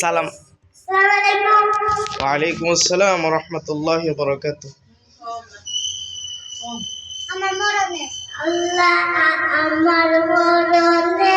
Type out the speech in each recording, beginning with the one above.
সালাম। ওয়ালাইকুম আসসালাম রহমতুল্লাহ বরকাত আমার মরণে আল্লাহ আমার মরণে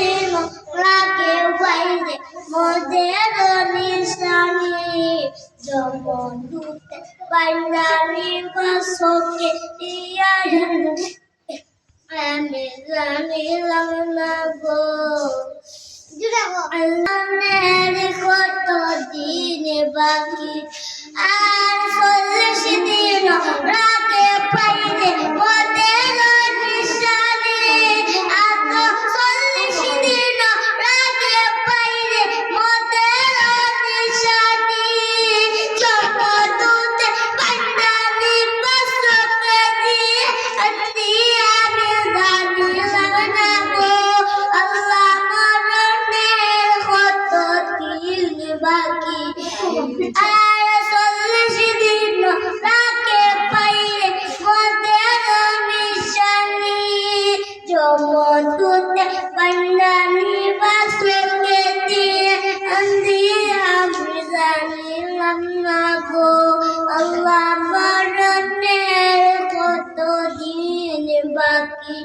মোদের নিশানে দুতে বাইরানি বাসকে দিয়া আমি জানিলাম না গো। কত দিনে বাকি আর বাকি আর চল্লিশ দিন রাকে পাইলে মদের নিশানি জমতুতে পান্ডানি বাসকে দিয়ে আন্দি আমি জানিলাম না গো আল্লাহ মরণের কত দিন বাকি